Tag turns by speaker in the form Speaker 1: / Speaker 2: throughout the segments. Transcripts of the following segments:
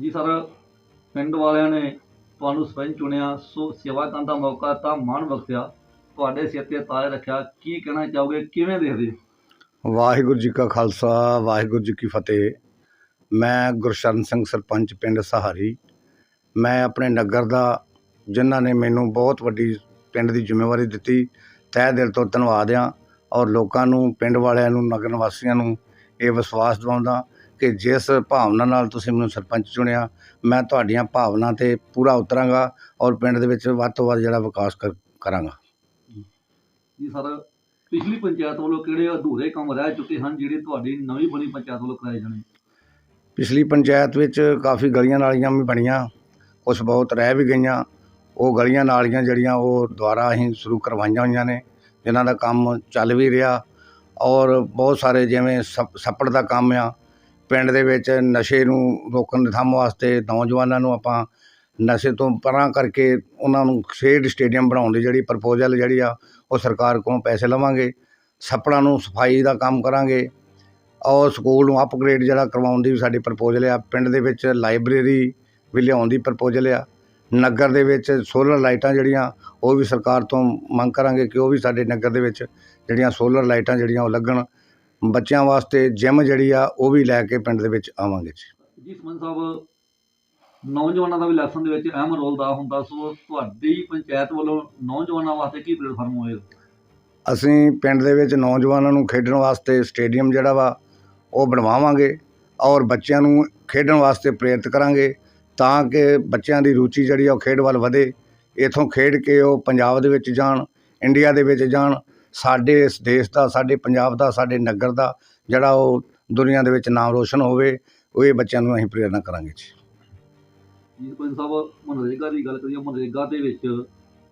Speaker 1: ਜੀ ਸਰ, ਪਿੰਡ ਵਾਲਿਆਂ ਨੇ ਤੁਹਾਨੂੰ ਸਰਪੰਚ ਚੁਣਿਆ, ਸੋ ਸੇਵਾ ਕਰਨ ਦਾ ਮੌਕਾ ਤਾਂ ਮਾਣ ਬਖਸ਼ਿਆ। ਤੁਹਾਡੇ ਸਿਰ ਤੇ ਤਾਜ ਰੱਖਿਆ, ਕੀ ਕਹਿਣਾ ਚਾਹੋਗੇ, ਕਿਵੇਂ ਦੇਖਦੇ
Speaker 2: ਵਾਹਿਗੁਰੂ ਜੀ ਕਾ ਖਾਲਸਾ, ਵਾਹਿਗੁਰੂ ਜੀ ਕੀ ਫਤਿਹ। ਮੈਂ ਗੁਰਸ਼ਰਨ ਸਿੰਘ, ਸਰਪੰਚ ਪਿੰਡ ਸਹਾਰੀ। ਮੈਂ ਆਪਣੇ ਨਗਰ ਦਾ, ਜਿਨ੍ਹਾਂ ਨੇ ਮੈਨੂੰ ਬਹੁਤ ਵੱਡੀ ਪਿੰਡ ਦੀ ਜ਼ਿੰਮੇਵਾਰੀ ਦਿੱਤੀ, ਤਹਿ ਦਿਲ ਤੋਂ ਧੰਨਵਾਦ ਆ ਔਰ ਲੋਕਾਂ ਨੂੰ, ਪਿੰਡ ਵਾਲਿਆਂ ਨੂੰ, ਨਗਰ ਨਿਵਾਸੀਆਂ ਨੂੰ ਇਹ ਵਿਸ਼ਵਾਸ ਦਿਵਾਉਂਦਾ ਕਿ ਜਿਸ ਭਾਵਨਾ ਨਾਲ ਤੁਸੀਂ ਮੈਨੂੰ ਸਰਪੰਚ ਚੁਣਿਆ ਮੈਂ ਤੁਹਾਡੀਆਂ ਭਾਵਨਾ ਤੇ ਪੂਰਾ ਉਤਰਾਂਗਾ ਔਰ ਪਿੰਡ ਦੇ ਵਿੱਚ ਵੱਧ ਤੋਂ ਵੱਧ ਜਿਹੜਾ ਵਿਕਾਸ ਕਰ- ਕਰਾਂਗਾ।
Speaker 1: ਜੀ ਸਰ ਪਿਛਲੀ ਪੰਚਾਇਤ ਵੱਲੋਂ ਕਿਹੜੇ ਅਧੂਰੇ ਕੰਮ ਰਹਿ ਚੁੱਕੇ ਹਨ ਜਿਹੜੇ ਤੁਹਾਡੀ ਨਵੀਂ ਬਣੀ ਪੰਚਾਇਤ ਵੱਲੋਂ ਕਰਾਏ ਜਾਣੇ?
Speaker 2: ਪਿਛਲੀ ਪੰਚਾਇਤ ਵਿੱਚ ਕਾਫੀ ਗਲੀਆਂ ਨਾਲੀਆਂ ਵੀ ਬਣੀਆਂ ਕੁਝ ਬਹੁਤ ਰਹਿ ਵੀ ਗਈਆਂ। ਉਹ ਗਲੀਆਂ ਨਾਲੀਆਂ ਜਿਹੜੀਆਂ ਉਹ ਦੁਬਾਰਾ ਅਸੀਂ ਸ਼ੁਰੂ ਕਰਵਾਈਆਂ ਹੋਈਆਂ ਨੇ ਜਿਨ੍ਹਾਂ ਦਾ ਕੰਮ ਚੱਲ ਵੀ ਰਿਹਾ ਔਰ ਬਹੁਤ ਸਾਰੇ ਜਿਵੇਂ ਸੱਪ- ਸੱਪੜ ਦਾ ਕੰਮ ਆ ਪਿੰਡ ਦੇ ਵਿੱਚ ਨਸ਼ੇ ਨੂੰ ਰੋਕਣ ਦੇ ਥੰਮ ਵਾਸਤੇ ਨੌਜਵਾਨਾਂ ਨੂੰ ਆਪਾਂ ਨਸ਼ੇ ਤੋਂ ਪਰਾਂ ਕਰਕੇ ਉਹਨਾਂ ਨੂੰ ਖੇਡ ਸਟੇਡੀਅਮ ਬਣਾਉਣ ਦੀ ਜਿਹੜੀ ਪ੍ਰਪੋਜ਼ਲ ਜਿਹੜੀ ਆ, ਉਹ ਸਰਕਾਰ ਕੋਲੋਂ ਪੈਸੇ ਲਵਾਂਗੇ, ਸੱਪੜਾਂ ਨੂੰ ਸਫ਼ਾਈ ਦਾ ਕੰਮ ਕਰਾਂਗੇ, ਔਰ ਸਕੂਲ ਨੂੰ ਅਪਗ੍ਰੇਡ ਜਿਹੜਾ ਕਰਵਾਉਣ ਦੀ ਵੀ ਸਾਡੀ ਪ੍ਰਪੋਜ਼ਲ ਆ, ਪਿੰਡ ਦੇ ਵਿੱਚ ਲਾਇਬ੍ਰੇਰੀ ਵੀ ਲਿਆਉਣ ਦੀ ਪ੍ਰਪੋਜ਼ਲ ਆ, ਨਗਰ ਦੇ ਵਿੱਚ ਸੋਲਰ ਲਾਈਟਾਂ ਜਿਹੜੀਆਂ, ਉਹ ਵੀ ਸਰਕਾਰ ਤੋਂ ਮੰਗ ਕਰਾਂਗੇ ਕਿ ਉਹ ਵੀ ਸਾਡੇ ਨਗਰ ਦੇ ਵਿੱਚ ਜਿਹੜੀਆਂ ਸੋਲਰ ਲਾਈਟਾਂ ਜਿਹੜੀਆਂ ਉਹ ਲੱਗਣ ਬੱਚਿਆਂ ਵਾਸਤੇ ਜਿਮ ਜਿਹੜੀ ਆ ਉਹ ਵੀ ਲੈ ਕੇ ਪਿੰਡ ਦੇ ਵਿੱਚ ਆਵਾਂਗੇ ਜੀ।
Speaker 1: ਜੀ ਸਰਪੰਚ ਸਾਹਿਬ ਨੌਜਵਾਨਾਂ ਦਾ ਵੀ ਇਲੈਕਸ਼ਨ ਦੇ ਵਿੱਚ ਅਹਿਮ ਰੋਲ ਦਾ ਹੁੰਦਾ ਸੋ ਤੁਹਾਡੀ ਪੰਚਾਇਤ ਵੱਲੋਂ ਨੌਜਵਾਨਾਂ ਵਾਸਤੇ ਕੀ ਪਲੇਟਫਾਰਮ ਹੋਏਗਾ
Speaker 2: ਅਸੀਂ ਪਿੰਡ ਦੇ ਵਿੱਚ ਨੌਜਵਾਨਾਂ ਨੂੰ ਖੇਡਣ ਵਾਸਤੇ ਸਟੇਡੀਅਮ ਜਿਹੜਾ ਵਾ ਉਹ ਬਣਵਾਵਾਂਗੇ ਔਰ ਬੱਚਿਆਂ ਨੂੰ ਖੇਡਣ ਵਾਸਤੇ ਪ੍ਰੇਰਿਤ ਕਰਾਂਗੇ ਤਾਂ ਕਿ ਬੱਚਿਆਂ ਦੀ ਰੁਚੀ ਜਿਹੜੀ ਆ ਉਹ ਖੇਡ ਵੱਲ ਵਧੇ। ਇਥੋਂ ਖੇਡ ਕੇ ਉਹ ਪੰਜਾਬ ਦੇ ਵਿੱਚ ਜਾਣ ਇੰਡੀਆ ਦੇ ਵਿੱਚ ਜਾਣ ਸਾਡੇ ਇਸ ਦੇਸ਼ ਦਾ ਸਾਡੇ ਪੰਜਾਬ ਦਾ ਸਾਡੇ ਨਗਰ ਦਾ ਜਿਹੜਾ ਉਹ ਦੁਨੀਆ ਦੇ ਵਿੱਚ ਨਾਮ ਰੋਸ਼ਨ ਹੋਵੇ ਉਹ ਇਹ ਬੱਚਿਆਂ ਨੂੰ ਅਸੀਂ ਪ੍ਰੇਰਨਾ ਕਰਾਂਗੇ ਜੀ।
Speaker 1: ਜੀ ਸਰਪੰਚ ਸਾਹਿਬ ਮਨਰੇਗਾ ਦੀ ਗੱਲ ਕਰੀਏ ਮਨਰੇਗਾ ਦੇ ਵਿੱਚ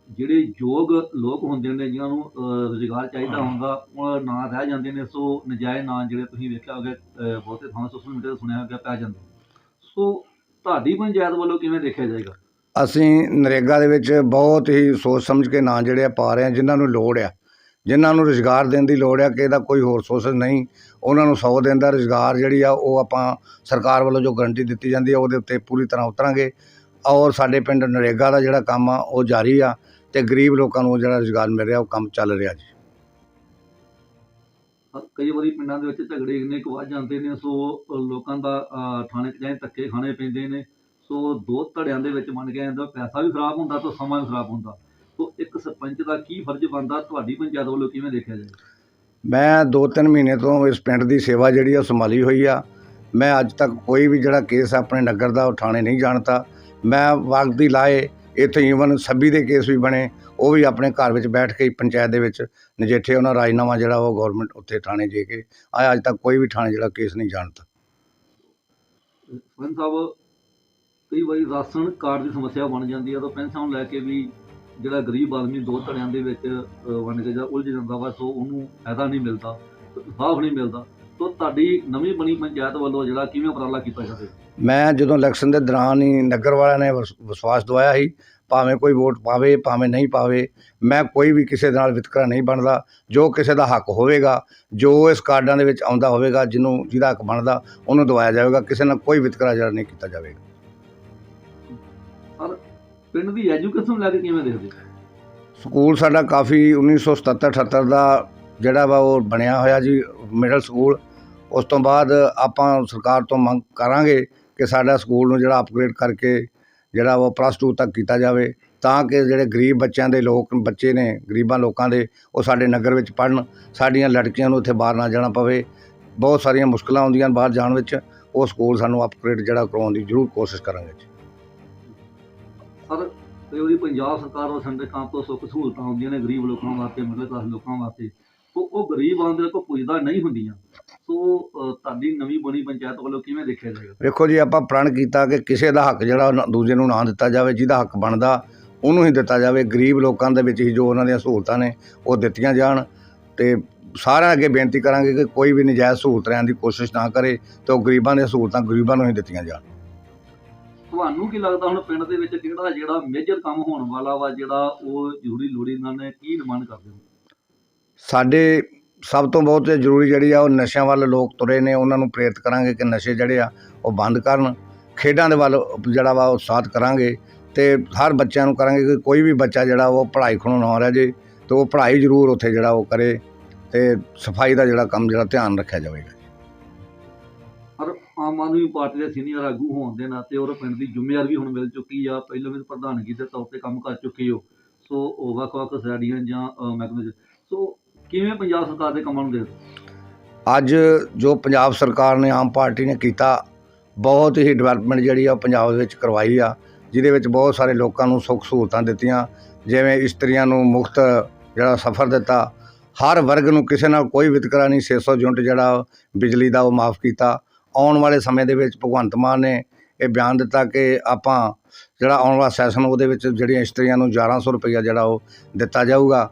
Speaker 1: ਜਿਹੜੇ ਯੋਗ ਲੋਕ ਹੁੰਦੇ ਨੇ ਜਿਨ੍ਹਾਂ ਨੂੰ ਰੁਜ਼ਗਾਰ ਚਾਹੀਦਾ ਹੁੰਦਾ ਉਹ ਨਾਂ ਰਹਿ ਜਾਂਦੇ ਨੇ ਸੋ ਨਜਾਇਜ਼ ਨਾਂ ਜਿਹੜੇ ਤੁਸੀਂ ਵੇਖਿਆ ਹੋਗੇ ਅਹ, ਬਹੁਤੇ ਥਾਂ ਸੋਸ਼ਲ ਮੀਡੀਆ ਤੇ ਸੁਣਿਆ ਹੋਗਾ ਪੈ ਜਾਂਦੇ ਸੋ ਤੁਹਾਡੀ ਪੰਚਾਇਤ ਵੱਲੋਂ ਕਿਵੇਂ ਦੇਖਿਆ ਜਾਏਗਾ?
Speaker 2: ਅਸੀਂ ਨਰੇਗਾ ਦੇ ਵਿੱਚ ਬਹੁਤ ਹੀ ਸੋਚ ਸਮਝ ਕੇ ਨਾਂ ਜਿਹੜੇ ਆ ਪਾ ਰਹੇ ਹਾਂ ਜਿਨ੍ਹਾਂ ਨੂੰ ਲੋੜ ਆ। ਜਿਨ੍ਹਾਂ ਨੂੰ ਰੁਜ਼ਗਾਰ ਦੇਣ ਦੀ ਲੋੜ ਆ ਕਿ ਇਹਦਾ ਕੋਈ ਹੋਰ ਸੋਰਸ ਨਹੀਂ। ਉਹਨਾਂ ਨੂੰ ਸੌ ਦਿਨ ਦਾ ਰੁਜ਼ਗਾਰ ਜਿਹੜੀ ਆ, ਉਹ ਆਪਾਂ ਸਰਕਾਰ ਵੱਲੋਂ ਜੋ ਗਰੰਟੀ ਦਿੱਤੀ ਜਾਂਦੀ ਆ, ਉਹਦੇ ਉੱਤੇ ਪੂਰੀ ਤਰ੍ਹਾਂ ਉਤਰਾਂਗੇ। ਔਰ ਸਾਡੇ ਪਿੰਡ ਨਰੇਗਾ ਦਾ ਜਿਹੜਾ ਕੰਮ ਆ, ਉਹ ਜਾਰੀ ਆ ਤੇ ਗਰੀਬ ਲੋਕਾਂ ਨੂੰ ਜਿਹੜਾ ਰੁਜ਼ਗਾਰ ਮਿਲ ਰਿਹਾ, ਉਹ ਕੰਮ ਚੱਲ ਰਿਹਾ ਜੀ।
Speaker 1: ਕਈ ਵਾਰੀ ਪਿੰਡਾਂ ਦੇ ਵਿੱਚ ਝਗੜੇ ਇੰਨੇ ਕੁ ਵੱਧ ਜਾਂਦੇ ਨੇ, ਸੋ ਲੋਕਾਂ ਦਾ ਥਾਣੇ 'ਚ ਧੱਕੇ ਖਾਣੇ ਪੈਂਦੇ ਨੇ, ਸੋ ਦੋ ਧੜਿਆਂ ਦੇ ਵਿੱਚ ਮੰਨ ਕੇ ਜਾਂਦਾ ਪੈਸਾ ਵੀ ਖਰਾਬ ਹੁੰਦਾ ਤੇ ਸਮਾਂ ਵੀ ਖਰਾਬ ਹੁੰਦਾ। ਇੱਕ ਸਰਪੰਚ ਦਾ ਕੀ ਫਰਜ਼ ਬਣਦਾ? ਤੁਹਾਡੀ ਪੰਚਾਇਤ ਵੱਲੋਂ ਕਿਵੇਂ ਦੇਖਿਆ ਜਾਏ
Speaker 2: ਮੈਂ 2-3 ਮਹੀਨੇ ਤੋਂ ਇਸ ਪਿੰਡ ਦੀ ਸੇਵਾ ਜਿਹੜੀ ਆ ਉਹ ਸੰਭਾਲੀ ਹੋਈ ਆ। ਮੈਂ ਅੱਜ ਤੱਕ ਕੋਈ ਵੀ ਜਿਹੜਾ ਕੇਸ ਆਪਣੇ ਨਗਰ ਦਾ ਉਹ ਥਾਣੇ ਨਹੀਂ ਜਾਣਤਾ ਮੈਂ ਵਕਤ ਦੀ ਲਾਏ ਇੱਥੇ ਈਵਨ ਸੱਬੀ ਦੇ ਕੇਸ ਵੀ ਬਣੇ ਉਹ ਵੀ ਆਪਣੇ ਘਰ ਵਿੱਚ ਬੈਠ ਕੇ ਪੰਚਾਇਤ ਦੇ ਵਿੱਚ ਨਜਿੱਠੇ ਉਹਨਾਂ ਰਾਜਨਾਮਾ ਜਿਹੜਾ ਉਹ ਗਵਰਨਮੈਂਟ ਉੱਥੇ ਥਾਣੇ ਦੇ ਕੇ। ਆਇਆ ਅੱਜ ਤੱਕ ਕੋਈ ਵੀ ਥਾਣੇ ਜਿਹੜਾ ਕੇਸ ਨਹੀਂ ਜਾਣਤਾ
Speaker 1: ਸਰਪੰਚ ਸਾਹਿਬ ਕਈ ਵਾਰੀ ਰਾਸ਼ਨ ਕਾਰਡ ਦੀ ਸਮੱਸਿਆ ਬਣ ਜਾਂਦੀ ਹੈ ਤਾਂ ਪੈਨਸ਼ਨ ਲੈ ਕੇ ਵੀ ਜਿਹੜਾ ਗਰੀਬ ਆਦਮੀ ਦੋ ਧੜਿਆਂ ਦੇ ਵਿੱਚ ਵੰਡ ਕੇ ਜਾਂ ਉਲਝ ਜਾਂਦਾ ਵਾ, ਸੋ ਉਹਨੂੰ ਫਾਇਦਾ ਨਹੀਂ ਮਿਲਦਾ, ਸਾਫ਼ ਨਹੀਂ ਮਿਲਦਾ। ਸੋ ਤੁਹਾਡੀ ਨਵੀਂ ਬਣੀ ਪੰਚਾਇਤ ਵੱਲੋਂ ਜਿਹੜਾ ਕਿਵੇਂ ਉਪਰਾਲਾ ਕੀਤਾ ਜਾਵੇ
Speaker 2: ਮੈਂ ਜਦੋਂ ਇਲੈਕਸ਼ਨ ਦੇ ਦੌਰਾਨ ਹੀ ਨਗਰ ਵਾਲਿਆਂ ਨੇ ਵਿਸ਼ਵਾਸ ਦਵਾਇਆ ਸੀ, ਭਾਵੇਂ ਕੋਈ ਵੋਟ ਪਾਵੇ, ਭਾਵੇਂ ਨਹੀਂ ਪਾਵੇ, ਮੈਂ ਕੋਈ ਵੀ ਕਿਸੇ ਦੇ ਨਾਲ ਵਿਤਕਰਾ ਨਹੀਂ ਬਣਦਾ। ਜੋ ਕਿਸੇ ਦਾ ਹੱਕ ਹੋਵੇਗਾ, ਜੋ ਇਸ ਕਾਰਡਾਂ ਦੇ ਵਿੱਚ ਆਉਂਦਾ ਹੋਵੇਗਾ, ਜਿਹਨੂੰ, ਜਿਹਦਾ ਹੱਕ ਬਣਦਾ, ਉਹਨੂੰ ਦਵਾਇਆ ਜਾਵੇਗਾ। ਕਿਸੇ ਨਾਲ ਕੋਈ ਵਿਤਕਰਾ ਜਿਹੜਾ ਨਹੀਂ ਕੀਤਾ ਜਾਵੇਗਾ।
Speaker 1: ਪਿੰਡ ਦੀ ਐਜੂਕੇਸ਼ਨ ਲੈ ਕੇ ਕਿਵੇਂ ਦੇਖਦੇ?
Speaker 2: ਸਕੂਲ ਸਾਡਾ ਕਾਫੀ 1977 78 ਦਾ ਜਿਹੜਾ ਵਾ ਉਹ ਬਣਿਆ ਹੋਇਆ ਜੀ ਮਿਡਲ ਸਕੂਲ ਉਸ ਤੋਂ ਬਾਅਦ ਆਪਾਂ ਸਰਕਾਰ ਤੋਂ ਮੰਗ ਕਰਾਂਗੇ ਕਿ ਸਾਡਾ ਸਕੂਲ ਨੂੰ ਜਿਹੜਾ ਅਪਗ੍ਰੇਡ ਕਰਕੇ ਜਿਹੜਾ ਉਹ ਪਲੱਸ 2 ਤੱਕ ਕੀਤਾ ਜਾਵੇ, ਤਾਂ ਕਿ ਜਿਹੜੇ ਗਰੀਬ ਬੱਚਿਆਂ ਦੇ ਲੋਕ, ਬੱਚੇ ਨੇ, ਗਰੀਬਾਂ ਲੋਕਾਂ ਦੇ, ਉਹ ਸਾਡੇ ਨਗਰ ਵਿੱਚ ਪੜਨ ਸਾਡੀਆਂ ਲੜਕੀਆਂ ਨੂੰ ਇੱਥੇ ਬਾਹਰ ਨਾ ਜਾਣਾ ਪਵੇ। ਬਹੁਤ ਸਾਰੀਆਂ ਮੁਸ਼ਕਲਾਂ ਆਉਂਦੀਆਂ ਬਾਹਰ ਜਾਣ ਵਿੱਚ, ਉਹ ਸਕੂਲ ਸਾਨੂੰ ਅਪਗ੍ਰੇਡ ਜਿਹੜਾ ਕਰਵਾਉਣ ਦੀ ਜ਼ਰੂਰ ਕੋਸ਼ਿਸ਼ ਕਰਾਂਗੇ ਜੀ।
Speaker 1: ਸਰ ਕਈ ਵਾਰੀ ਪੰਜਾਬ ਸਰਕਾਰ ਵੱਲੋਂ ਸੰਡੇ ਕੰਮ ਤੋਂ ਸੁੱਖ ਸਹੂਲਤਾਂ ਆਉਂਦੀਆਂ ਨੇ, ਗਰੀਬ ਲੋਕਾਂ ਵਾਸਤੇ ਮਿਡਲ ਕਲਾਸ ਲੋਕਾਂ ਵਾਸਤੇ। ਸੋ ਉਹ ਗਰੀਬ ਆਂਦੇ ਕੋ ਪੁੱਜਦਾ ਨਹੀਂ ਹੁੰਦੀਆਂ। ਸੋ ਤੁਹਾਡੀ ਨਵੀਂ ਬਣੀ ਪੰਚਾਇਤ ਵੱਲੋਂ ਕਿਵੇਂ ਦੇਖਿਆ ਜਾਏਗਾ?
Speaker 2: ਵੇਖੋ ਜੀ, ਆਪਾਂ ਪ੍ਰਣ ਕੀਤਾ ਕਿ ਕਿਸੇ ਦਾ ਹੱਕ ਜਿਹੜਾ ਦੂਜੇ ਨੂੰ ਨਾ ਦਿੱਤਾ ਜਾਵੇ, ਜਿਹਦਾ ਹੱਕ ਬਣਦਾ, ਉਹਨੂੰ ਹੀ ਦਿੱਤਾ ਜਾਵੇ। ਗਰੀਬ ਲੋਕਾਂ ਦੇ ਵਿੱਚ ਹੀ ਜੋ ਉਹਨਾਂ ਦੀਆਂ ਸਹੂਲਤਾਂ ਨੇ, ਉਹ ਦਿੱਤੀਆਂ ਜਾਣ। ਤੇ ਸਾਰਿਆਂ ਅੱਗੇ ਬੇਨਤੀ ਕਰਾਂਗੇ ਕਿ ਕੋਈ ਵੀ ਨਜਾਇਜ਼ ਸਹੂਲਤ ਲੈਣ ਦੀ ਕੋਸ਼ਿਸ਼ ਨਾ ਕਰੇ, ਤੇ ਉਹ ਗਰੀਬਾਂ ਦੀਆਂ ਸਹੂਲਤਾਂ ਗਰੀਬਾਂ ਨੂੰ ਹੀ ਦਿੱਤੀਆਂ ਜਾਣ।
Speaker 1: ਤੁਹਾਨੂੰ ਕੀ ਲੱਗਦਾ ਹੁਣ ਪਿੰਡ ਦੇ ਵਿੱਚ ਕਿਹੜਾ ਜਿਹੜਾ ਮੇਜਰ ਕੰਮ ਹੋਣ ਵਾਲਾ ਵਾ ਜਿਹੜਾ ਉਹ ਜ਼ਰੂਰੀ ਲੋੜੀ ਨਾਲ ਨੇ, ਕੀ ਡਿਮਾਂਡ ਕਰਦੇ ਹੋ?
Speaker 2: ਸਾਡੇ ਸਭ ਤੋਂ ਬਹੁਤ ਜ਼ਰੂਰੀ ਜਿਹੜੀ ਆ, ਉਹ ਨਸ਼ਿਆਂ ਵੱਲ ਲੋਕ ਤੁਰੇ ਨੇ, ਉਹਨਾਂ ਨੂੰ ਪ੍ਰੇਰਿਤ ਕਰਾਂਗੇ ਕਿ ਨਸ਼ੇ ਜਿਹੜੇ ਆ, ਉਹ ਬੰਦ ਕਰਨ। ਖੇਡਾਂ ਦੇ ਵੱਲ ਜਿਹੜਾ ਵਾ ਉਤਸ਼ਾਹਿਤ ਕਰਾਂਗੇ ਤੇ ਹਰ ਬੱਚਿਆਂ ਨੂੰ ਕਰਾਂਗੇ ਕਿ ਕੋਈ ਵੀ ਬੱਚਾ ਜਿਹੜਾ ਉਹ ਪੜ੍ਹਾਈ ਖਣੋਂ ਨਾ ਰਹਿ ਜੇ ਤੇ ਉਹ ਪੜ੍ਹਾਈ ਜ਼ਰੂਰ ਉੱਥੇ ਜਿਹੜਾ ਉਹ ਕਰੇ ਤੇ ਸਫ਼ਾਈ ਦਾ ਜਿਹੜਾ ਕੰਮ ਜਿਹੜਾ ਧਿਆਨ ਰੱਖਿਆ ਜਾਵੇਗਾ।
Speaker 1: ਆਮ ਆਦਮੀ ਪਾਰਟੀ ਦੇ ਸੀਨੀਅਰ ਆਗੂ ਹੋਣ ਦੇ ਨਾਤੇ ਔਰ ਪਿੰਡ ਦੀ ਜ਼ਿੰਮੇਵਾਰੀ ਵੀ ਹੁਣ ਮਿਲ ਚੁੱਕੀ ਆ। ਪਹਿਲਾਂ ਵੀ ਪ੍ਰਧਾਨਗੀ ਦੇ ਤੌਰ ਤੇ ਕੰਮ ਕਰ ਚੁੱਕੇ ਹੋ। ਸੋ ਉਹ ਵੱਖ-ਵੱਖ ਸੈਡੀਆਂ ਜਾਂ ਮਹਿਕਮੇ ਸੋ ਕਿਵੇਂ ਪੰਜਾਬ ਸਰਕਾਰ ਦੇ ਕੰਮਾਂ ਨੂੰ ਦੇ
Speaker 2: ਅੱਜ ਜੋ ਪੰਜਾਬ ਸਰਕਾਰ ਨੇ ਆਮ ਪਾਰਟੀ ਨੇ ਕੀਤਾ, ਬਹੁਤ ਹੀ ਡਿਵੈਲਪਮੈਂਟ ਜਿਹੜੀ ਆ ਉਹ ਪੰਜਾਬ ਦੇ ਵਿੱਚ ਕਰਵਾਈ ਆ, ਜਿਹਦੇ ਵਿੱਚ ਬਹੁਤ ਸਾਰੇ ਲੋਕਾਂ ਨੂੰ ਸੁੱਖ ਸਹੂਲਤਾਂ ਦਿੱਤੀਆਂ। ਜਿਵੇਂ ਇਸਤਰੀਆਂ ਨੂੰ ਮੁਫਤ ਜਿਹੜਾ ਸਫ਼ਰ ਦਿੱਤਾ। ਹਰ ਵਰਗ ਨੂੰ ਕਿਸੇ ਨਾਲ ਕੋਈ ਵਿਤਕਰਾ ਨਹੀਂ 600 ਯੂਨਿਟ ਜਿਹੜਾ ਬਿਜਲੀ ਦਾ ਉਹ ਮਾਫ ਕੀਤਾ। ਆਉਣ ਵਾਲੇ ਸਮੇਂ ਦੇ ਵਿੱਚ ਭਗਵੰਤ ਮਾਨ ਨੇ ਇਹ ਬਿਆਨ ਦਿੱਤਾ ਕਿ ਆਪਾਂ ਜਿਹੜਾ ਆਉਣ ਵਾਲਾ ਸੈਸ਼ਨ, ਉਹਦੇ ਵਿੱਚ ਜਿਹੜੀਆਂ ਇਸਤਰੀਆਂ ਨੂੰ 1100 ਰੁਪਈਆ ਜਿਹੜਾ ਉਹ ਦਿੱਤਾ ਜਾਊਗਾ।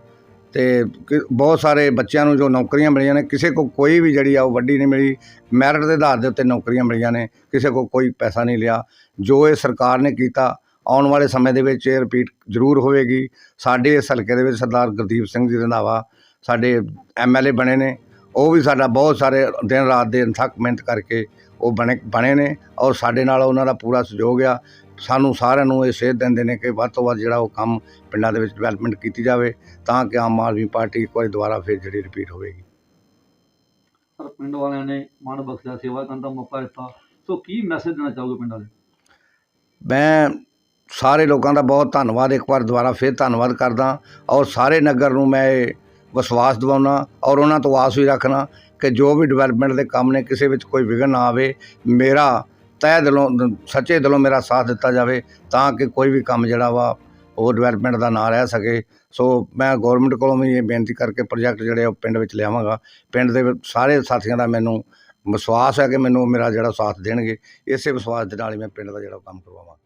Speaker 2: ਤੇ ਕਿ- ਬਹੁਤ ਸਾਰੇ ਬੱਚਿਆਂ ਨੂੰ ਜੋ ਨੌਕਰੀਆਂ ਮਿਲੀਆਂ ਨੇ, ਕਿਸੇ ਕੋ ਕੋਈ ਵੀ ਜਿਹੜੀ ਆ ਉਹ ਵੱਡੀ ਨਹੀਂ ਮਿਲੀ। ਮੈਰਿਟ ਦੇ ਆਧਾਰ ਦੇ ਉੱਤੇ ਨੌਕਰੀਆਂ ਮਿਲੀਆਂ ਨੇ, ਕਿਸੇ ਕੋ ਕੋਈ ਪੈਸਾ ਨਹੀਂ ਲਿਆ। ਜੋ ਇਹ ਸਰਕਾਰ ਨੇ ਕੀਤਾ, ਆਉਣ ਵਾਲੇ ਸਮੇਂ ਦੇ ਵਿੱਚ ਇਹ ਰਿਪੀਟ ਜ਼ਰੂਰ ਹੋਵੇਗੀ। ਸਾਡੇ ਇਸ ਹਲਕੇ ਦੇ ਵਿੱਚ ਸਰਦਾਰ ਗੁਰਦੀਪ ਸਿੰਘ ਜੀ ਰੰਧਾਵਾ, ਸਾਡੇ ਐਮਐਲਏ ਬਣੇ ਨੇ। ਉਹ ਵੀ ਸਾਡਾ ਬਹੁਤ ਸਾਰੇ ਦਿਨ ਰਾਤ ਦੇ ਅਣਥੱਕ ਮਿਹਨਤ ਕਰਕੇ ਉਹ ਬਣੇ ਬਣੇ ਨੇ ਔਰ ਸਾਡੇ ਨਾਲ ਉਹਨਾਂ ਦਾ ਪੂਰਾ ਸਹਿਯੋਗ ਆ। ਸਾਨੂੰ ਸਾਰਿਆਂ ਨੂੰ ਇਹ ਸੇਧ ਦਿੰਦੇ ਨੇ ਕਿ ਵੱਧ ਤੋਂ ਵੱਧ ਜਿਹੜਾ ਉਹ ਕੰਮ ਪਿੰਡਾਂ ਦੇ ਵਿੱਚ ਡਿਵੈਲਪਮੈਂਟ ਕੀਤੀ ਜਾਵੇ ਤਾਂ ਕਿ ਆਮ ਆਦਮੀ ਪਾਰਟੀ ਇੱਕ ਵਾਰੀ ਦੁਬਾਰਾ ਫਿਰ ਜਿਹੜੀ ਰਿਪੀਟ ਹੋਵੇਗੀ।
Speaker 1: ਪਰ ਪਿੰਡ ਵਾਲਿਆਂ ਨੇ ਮਨ ਬਖਸ਼ਿਆ ਸੇਵਾ ਕਰਨ ਦਾ ਮੌਕਾ ਦਿੱਤਾ। ਸੋ ਕੀ ਮੈਸੇਜ ਦੇਣਾ ਚਾਹੋਗੇ ਪਿੰਡ ਵਾਲੇ
Speaker 2: ਮੈਂ ਸਾਰੇ ਲੋਕਾਂ ਦਾ ਬਹੁਤ ਧੰਨਵਾਦ। ਇੱਕ ਵਾਰ ਦੁਬਾਰਾ ਫਿਰ ਧੰਨਵਾਦ ਕਰਦਾ ਔਰ ਸਾਰੇ ਨਗਰ ਨੂੰ ਮੈਂ ਇਹ ਵਿਸ਼ਵਾਸ ਦਿਵਾਉਣਾ ਔਰ ਉਹਨਾਂ ਤੋਂ ਆਸ ਵੀ ਰੱਖਣਾ ਕਿ ਜੋ ਵੀ ਡਿਵੈਲਪਮੈਂਟ ਦੇ ਕੰਮ ਨੇ, ਕਿਸੇ ਵਿੱਚ ਕੋਈ ਵਿਘਨ ਨਾ ਆਵੇ, ਮੇਰਾ ਤਹਿ ਦਿਲੋਂ, ਸੱਚੇ ਦਿਲੋਂ ਮੇਰਾ ਸਾਥ ਦਿੱਤਾ ਜਾਵੇ ਤਾਂ ਕਿ ਕੋਈ ਵੀ ਕੰਮ ਜਿਹੜਾ ਵਾ ਉਹ ਡਿਵੈਲਪਮੈਂਟ ਦਾ ਨਾ ਰਹਿ ਸਕੇ। ਸੋ ਮੈਂ ਗਵਰਨਮੈਂਟ ਕੋਲੋਂ ਵੀ ਇਹ ਬੇਨਤੀ ਕਰਕੇ ਪ੍ਰੋਜੈਕਟ ਜਿਹੜੇ ਆ ਉਹ ਪਿੰਡ ਵਿੱਚ ਲਿਆਵਾਂਗਾ। ਪਿੰਡ ਦੇ ਸਾਰੇ ਸਾਥੀਆਂ ਦਾ ਮੈਨੂੰ ਵਿਸ਼ਵਾਸ ਹੈ ਕਿ ਮੈਨੂੰ ਮੇਰਾ ਜਿਹੜਾ ਸਾਥ ਦੇਣਗੇ, ਇਸੇ ਵਿਸ਼ਵਾਸ ਦੇ ਨਾਲ ਹੀ ਮੈਂ ਪਿੰਡ ਦਾ ਜਿਹੜਾ ਕੰਮ ਕਰਵਾਵਾਂਗਾ।